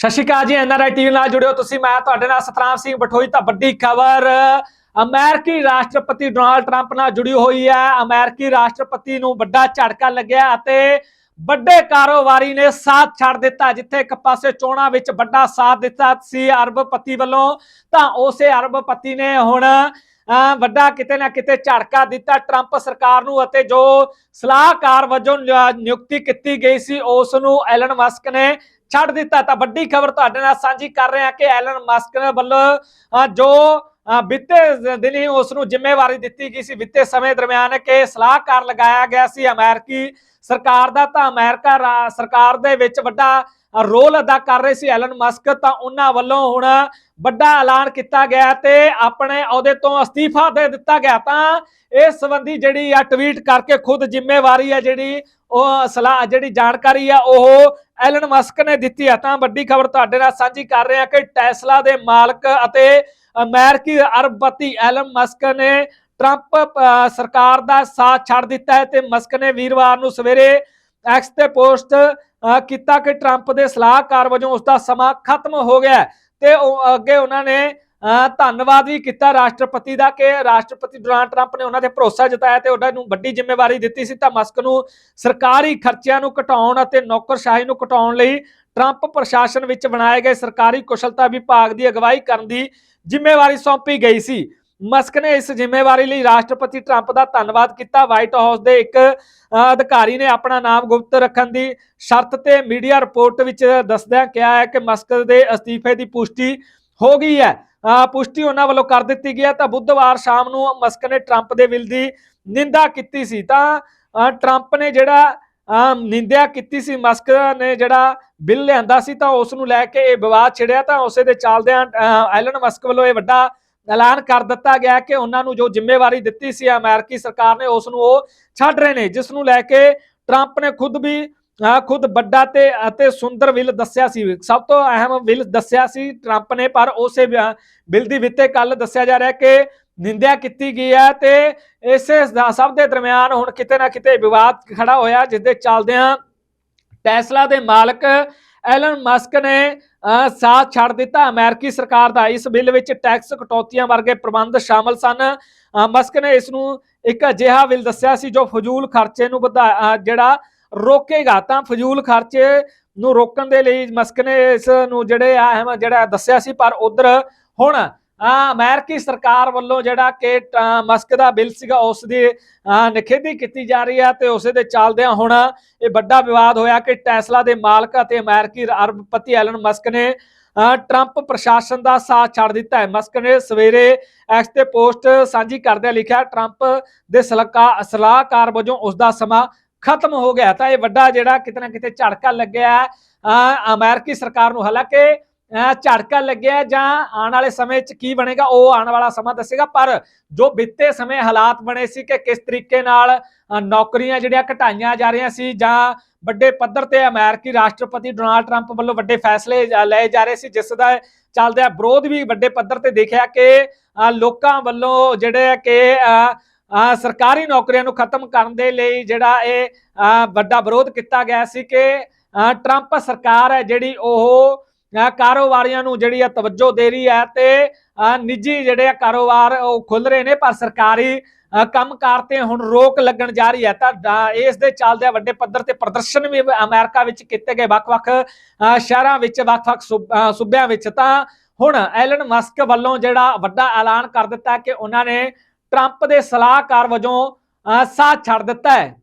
ਸਤਿ ਸ਼੍ਰੀ ਅਕਾਲ ਜੀ NRI TV ਨਾਲ ਜੁੜਿਓ ਤੁਸੀਂ। ਮੈਂ ਤੁਹਾਡੇ ਨਾਲ ਸਤਰਾਮ ਸਿੰਘ ਬਠੋਈ, ਤਾਂ ਵੱਡੀ ਖਬਰ, ਅਮਰੀਕੀ ਰਾਸ਼ਟਰਪਤੀ ਡੋਨਾਲਡ ਟਰੰਪ ਨਾਲ ਜੁੜੀ ਹੋਈ ਹੈ। ਅਮਰੀਕੀ ਰਾਸ਼ਟਰਪਤੀ ਨੂੰ ਵੱਡਾ ਝਟਕਾ ਲੱਗਿਆ ਅਤੇ ਵੱਡੇ ਕਾਰੋਬਾਰੀ ਨੇ ਸਾਥ ਛੱਡ ਦਿੱਤਾ, ਜਿੱਥੇ ਇੱਕ ਪਾਸੇ ਚੋਣਾਂ ਵਿੱਚ ਵੱਡਾ ਸਾਥ ਦਿੱਤਾ ਸੀ ਅਰਬਪਤੀ ਵੱਲੋਂ, ਤਾਂ ਉਸੇ ਅਰਬਪਤੀ ਨੇ ਹੁਣ ਅਹ ਵੱਡਾ ਕਿਤੇ ਨਾ ਕਿਤੇ ਝਟਕਾ ਦਿੱਤਾ ਟਰੰਪ ਸਰਕਾਰ ਨੂੰ ਅਤੇ ਜੋ ਸਲਾਹਕਾਰ ਵਜੋਂ ਨਿਯ- ਨਿਯੁਕਤੀ ਕੀਤੀ ਗਈ ਸੀ, ਉਸ ਨੂੰ ਐਲਨ ਮਸਕ ਨੇ ਛੱਡ ਦਿੱਤਾ। ਤਾਂ ਵੱਡੀ ਖਬਰ ਤੁਹਾਡੇ ਨਾਲ ਸਾਂਝੀ ਕਰ ਰਹੇ ਹਾਂ ਕਿ ਐਲਨ ਮਸਕ ਵੱਲੋਂ ਜੋ ਅਹ, ਬੀਤੇ ਦਿਨੀ ਉਸ ਨੂੰ ਜ਼ਿੰਮੇਵਾਰੀ ਦਿੱਤੀ ਗਈ ਸੀ ਬੀਤੇ ਸਮੇਂ ਦਰਮਿਆਨ ਕਿ ਸਲਾਹਕਾਰ ਲਗਾਇਆ ਗਿਆ ਸੀ ਅਮਰੀਕੀ ਸਰਕਾਰ ਦਾ ਤਾਂ ਅਮਰੀਕਾ ਸਰਕਾਰ ਦੇ ਵਿੱਚ ਵੱਡਾ ਰੋਲ ਅਦਾ ਕਰ ਰਹੇ ਸੀ ਐਲਨ ਮਸਕ। ਤਾਂ ਉਹਨਾਂ ਵੱਲੋਂ ਹੁਣ ਵੱਡਾ ਐਲਾਨ ਕੀਤਾ ਗਿਆ ਤੇ ਆਪਣੇ ਅਹੁਦੇ ਤੋਂ ਅਸਤੀਫਾ ਦੇ ਦਿੱਤਾ ਗਿਆ। ਤਾਂ ਇਸ ਸੰਬੰਧੀ ਜਿਹੜੀ ਆ ਟਵੀਟ ਕਰਕੇ ਖੁਦ ਜ਼ਿੰਮੇਵਾਰੀ ਹੈ ਜਿਹੜੀ ਉਹ ਸਲਾਹ ਜਿਹੜੀ ਜਾਣਕਾਰੀ ਆ ਉਹ ਐਲਨ ਮਸਕ ਨੇ ਦਿੱਤੀ ਆ। ਤਾਂ ਵੱਡੀ ਖਬਰ ਤੁਹਾਡੇ ਨਾਲ ਸਾਂਝੀ ਕਰ ਰਹੇ ਹਾਂ ਕਿ ਟੈਸਲਾ ਦੇ ਮਾਲਕ ਅਤੇ ਅਮਰੀਕੀ ਅਰਬਪਤੀ ਐਲਨ ਮਸਕ ਨੇ ਟਰੰਪ ਸਰਕਾਰ ਦਾ ਸਾਥ ਛੱਡ ਦਿੱਤਾ ਹੈ ਤੇ ਮਸਕ ਨੇ ਵੀਰਵਾਰ ਨੂੰ ਸਵੇਰੇ ਐਕਸ ਤੇ ਪੋਸਟ ਕੀਤਾ ਕਿ ਟਰੰਪ ਦੇ ਸਲਾਹਕਾਰ ਵਜੋਂ ਉਸ ਦਾ ਸਮਾਂ ਖਤਮ ਹੋ ਗਿਆ ਤੇ ਅੱਗੇ ਉਹਨਾਂ ਨੇ ਧੰਨਵਾਦ ਵੀ ਕੀਤਾ ਰਾਸ਼ਟਰਪਤੀ ਦਾ ਕਿ ਰਾਸ਼ਟਰਪਤੀ ਡੋਨਾਲਡ ਟਰੰਪ ਨੇ ਉਹਨਾਂ ਤੇ ਭਰੋਸਾ ਜਤਾਇਆ ਤੇ ਉਹਨਾਂ ਨੂੰ ਵੱਡੀ ਜ਼ਿੰਮੇਵਾਰੀ ਦਿੱਤੀ ਸੀ ਤਾਂ ਮਸਕ ਨੂੰ ਸਰਕਾਰੀ ਖਰਚਿਆਂ ਨੂੰ ਘਟਾਉਣ ਅਤੇ ਨੌਕਰਸ਼ਾਹੀ ਨੂੰ ਘਟਾਉਣ ਲਈ ਟਰੰਪ ਪ੍ਰਸ਼ਾਸਨ ਵਿੱਚ ਬਣਾਏ ਗਏ ਸਰਕਾਰੀ ਕੁਸ਼ਲਤਾ ਵਿਭਾਗ ਦੀ ਅਗਵਾਈ ਕਰਨ ਦੀ ਜ਼ਿੰਮੇਵਾਰੀ ਸੌਂਪੀ ਗਈ ਸੀ। ਮਸਕ ਨੇ ਇਸ ਜ਼ਿੰਮੇਵਾਰੀ ਲਈ ਰਾਸ਼ਟਰਪਤੀ ਟਰੰਪ ਦਾ ਧੰਨਵਾਦ ਕੀਤਾ। ਵਾਈਟ ਹਾਊਸ ਦੇ ਇੱਕ ਅਧਿਕਾਰੀ ਨੇ ਆਪਣਾ ਨਾਮ ਗੁਪਤ ਰੱਖਣ ਦੀ ਸ਼ਰਤ ਤੇ ਮੀਡੀਆ ਰਿਪੋਰਟ ਵਿੱਚ ਦੱਸਦਿਆਂ ਕਿਹਾ ਹੈ ਕਿ ਮਸਕ ਦੇ ਅਸਤੀਫੇ ਦੀ ਪੁਸ਼ਟੀ ਹੋ ਗਈ ਹੈ। ਪੁਸ਼ਟੀ ਉਹਨਾਂ ਵੱਲੋਂ ਕਰ ਦਿੱਤੀ ਗਈ ਹੈ ਤਾਂ ਬੁੱਧਵਾਰ ਸ਼ਾਮ ਨੂੰ ਮਸਕ ਨੇ ਟਰੰਪ ਦੇ ਬਿੱਲ ਦੀ ਨਿੰਦਾ ਕੀਤੀ ਸੀ। ਤਾਂ ਟਰੰਪ ਨੇ ਜਿਹੜਾ ਨਿੰਦਿਆ ਕੀਤੀ ਸੀ, ਮਸਕ ਨੇ ਜਿਹੜਾ ਬਿੱਲ ਲਿਆਂਦਾ ਸੀ, ਤਾਂ ਉਸ ਨੂੰ ਲੈ ਕੇ ਇਹ ਵਿਵਾਦ ਛਿੜਿਆ। ਤਾਂ ਉਸੇ ਦੇ ਚੱਲਦਿਆਂ ਐਲਨ ਮਸਕ ਵੱਲੋਂ ਇਹ ਵੱਡਾ ਐਲਾਨ ਕਰ ਦਿੱਤਾ ਗਿਆ ਕਿ ਉਹਨਾਂ ਨੂੰ ਜੋ ਜ਼ਿੰਮੇਵਾਰੀ ਦਿੱਤੀ ਸੀ ਅਮਰੀਕੀ ਸਰਕਾਰ ਨੇ, ਉਸ ਨੂੰ ਉਹ ਛੱਡ ਰਹੇ ਨੇ, ਜਿਸ ਨੂੰ ਲੈ ਕੇ ਟਰੰਪ ਨੇ ਖੁਦ ਵੀ ਖੁਦ ਵੱਡਾ ਤੇ ਅਤੇ ਸੁੰਦਰ ਬਿੱਲ ਦੱਸਿਆ ਸੀ। ਸਭ ਤੋਂ ਅਹਿਮ ਬਿੱਲ ਦੱਸਿਆ ਸੀ ਟਰੰਪ ਨੇ ਪਰ ਉਸੇ ਬਿੱਲ ਦੀ ਵਿੱਤੇ ਕੱਲ ਦੱਸਿਆ ਜਾ ਰਿਹਾ ਕਿ ਨਿੰਦਿਆ ਕੀਤੀ ਗਈ ਹੈ ਤੇ ਇਸੇ ਸਭ ਦੇ ਦਰਮਿਆਨ ਹੁਣ ਕਿਤੇ ਨਾ ਕਿਤੇ ਵਿਵਾਦ ਖੜਾ ਹੋਇਆ ਜਿਸ ਦੇ ਚੱਲਦਿਆਂ ਟੈਸਲਾ ਦੇ ਮਾਲਕ ਐਲਨ ਮਸਕ ਨੇ ਸਾਥ ਛੱਡ ਦਿੱਤਾ। ਅਮਰੀਕੀ ਸਰਕਾਰ ਦਾ ਇਸ ਬਿੱਲ ਵਿੱਚ ਟੈਕਸ ਕਟੌਤੀਆਂ ਵਰਗੇ ਪ੍ਰਬੰਧ ਸ਼ਾਮਲ ਸਨ। ਅਹ, ਮਸਕ ਨੇ ਇਸ ਨੂੰ ਇੱਕ ਅਜਿਹਾ ਬਿੱਲ ਦੱਸਿਆ ਸੀ ਜੋ ਫਜ਼ੂਲ ਖਰਚੇ ਨੂੰ ਵਧਾ ਜਿਹੜਾ ਰੋਕੇਗਾ ਤਾਂ ਫਜ਼ੂਲ ਖਰਚੇ ਨੂੰ ਰੋਕਣ ਦੇ ਲਈ ਮਸਕ ਨੇ ਇਸ ਨੂੰ ਜਿਹੜੇ ਆ ਜਿਹੜਾ ਦੱਸਿਆ ਸੀ, ਪਰ ਉਧਰ ਹੁਣ ਅਮਰੀਕੀ ਸਰਕਾਰ ਵੱਲੋਂ ਜਿਹੜਾ ਕਿ ਮਸਕ ਦਾ ਬਿੱਲ ਸੀਗਾ ਉਸ ਦੀ ਨਿਖੇਧੀ ਕੀਤੀ ਜਾ ਰਹੀ ਹੈ ਤੇ ਉਸੇ ਦੇ ਚੱਲਦਿਆਂ ਹੁਣ ਇਹ ਵੱਡਾ ਵਿਵਾਦ ਹੋਇਆ ਕਿ ਟੈਸਲਾ ਦੇ ਮਾਲਕ ਅਤੇ ਅਮਰੀਕੀ ਅਰਬਪਤੀ ਐਲਨ ਮਸਕ ਨੇ ਟਰੰਪ ਪ੍ਰਸ਼ਾਸਨ ਦਾ ਸਾਥ ਛੱਡ ਦਿੱਤਾ ਹੈ। ਮਸਕ ਨੇ ਸਵੇਰੇ ਐਕਸ ਤੇ ਪੋਸਟ ਸਾਂਝੀ ਕਰਦਿਆਂ ਲਿਖਿਆ, ਟਰੰਪ ਦੇ ਸਲਾਹਕਾਰ ਸਲਾਹਕਾਰ ਵਜੋਂ ਉਸ ਦਾ ਸਮਾਂ ਖਤਮ ਹੋ ਗਿਆ ਤਾਂ ਇਹ ਵੱਡਾ ਜਿਹੜਾ ਕਿਤੇ ਨਾ ਕਿਤੇ ਝੜਕਾ ਲੱਗਿਆ ਅਹ, ਅਮਰੀਕੀ ਸਰਕਾਰ ਨੂੰ ਹਾਲਾਂਕਿ ਅਹ, ਝੜਕਾ ਲੱਗਿਆ ਜਾਂ ਆਉਣ ਵਾਲੇ ਸਮੇਂ 'ਚ ਕੀ ਬਣੇਗਾ ਉਹ ਆਉਣ ਵਾਲਾ ਸਮਾਂ ਦੱਸੇਗਾ। ਪਰ ਜੋ ਬੀਤੇ ਸਮੇਂ ਹਾਲਾਤ ਬਣੇ ਸੀ ਕਿ ਕਿਸ ਤਰੀਕੇ ਨਾਲ ਨੌਕਰੀਆਂ ਜਿਹੜੀਆਂ ਘਟਾਈਆਂ ਜਾ ਰਹੀਆਂ ਸੀ ਜਾਂ ਵੱਡੇ ਪੱਧਰ ਤੇ ਅਮਰੀਕੀ ਰਾਸ਼ਟਰਪਤੀ ਡੋਨਾਲਡ ਟਰੰਪ ਵੱਲੋਂ ਵੱਡੇ ਫੈਸਲੇ ਲਏ ਜਾ ਰਹੇ ਸੀ ਜਿਸ ਦਾ ਚੱਲਦਿਆ ਵਿਰੋਧ ਵੀ ਵੱਡੇ ਪੱਧਰ ਤੇ ਦੇਖਿਆ ਕਿ ਲੋਕਾਂ ਵੱਲੋਂ ਜਿਹੜੇ ਕਿ ਅ, ਸਰਕਾਰੀ ਨੌਕਰੀਆਂ ਨੂੰ ਖਤਮ ਕਰਨ ਦੇ ਲਈ ਜਿਹੜਾ ਇਹ ਵੱਡਾ ਵਿਰੋਧ ਕੀਤਾ ਗਿਆ ਸੀ ਕਿ ਟਰੰਪ ਸਰਕਾਰ ਹੈ ਜਿਹੜੀ ਉਹ ਕਾਰੋਬਾਰੀਆਂ ਨੂੰ ਜਿਹੜੀ ਆ ਤਵੱਜੋ ਦੇ ਰਹੀ ਹੈ ਤੇ ਨਿੱਜੀ ਜਿਹੜੇ ਆ ਕਾਰੋਬਾਰ ਉਹ ਖੁੱਲ ਰਹੇ ਨੇ ਪਰ ਸਰਕਾਰੀ ਅ, ਕੰਮਕਾਰ ਤੇ ਹੁਣ ਰੋਕ ਲੱਗਣ ਜਾ ਰਹੀ ਹੈ। ਤਾਂ ਇਸ ਦੇ ਚੱਲਦੇ ਵੱਡੇ ਪੱਧਰ ਤੇ ਪ੍ਰਦਰਸ਼ਨ ਵੀ ਅਮਰੀਕਾ ਵਿੱਚ ਕੀਤੇ ਗਏ ਵੱਖ-ਵੱਖ ਅ, ਸ਼ਹਿਰਾਂ ਵਿੱਚ ਵੱਖ-ਵੱਖ ਸੂਬ- ਸੂਬਿਆਂ ਵਿੱਚ। ਤਾਂ ਹੁਣ ਐਲਨ ਮਸਕ ਵੱਲੋਂ ਜਿਹੜਾ ਵੱਡਾ ਐਲਾਨ ਕਰ ਦਿੱਤਾ ਕਿ ਉਹਨਾਂ ਨੇ ਟਰੰਪ ਦੇ ਸਲਾਹਕਾਰ ਵਜੋਂ ਅ, ਸਾਥ ਛੱਡ ਦਿੱਤਾ ਹੈ।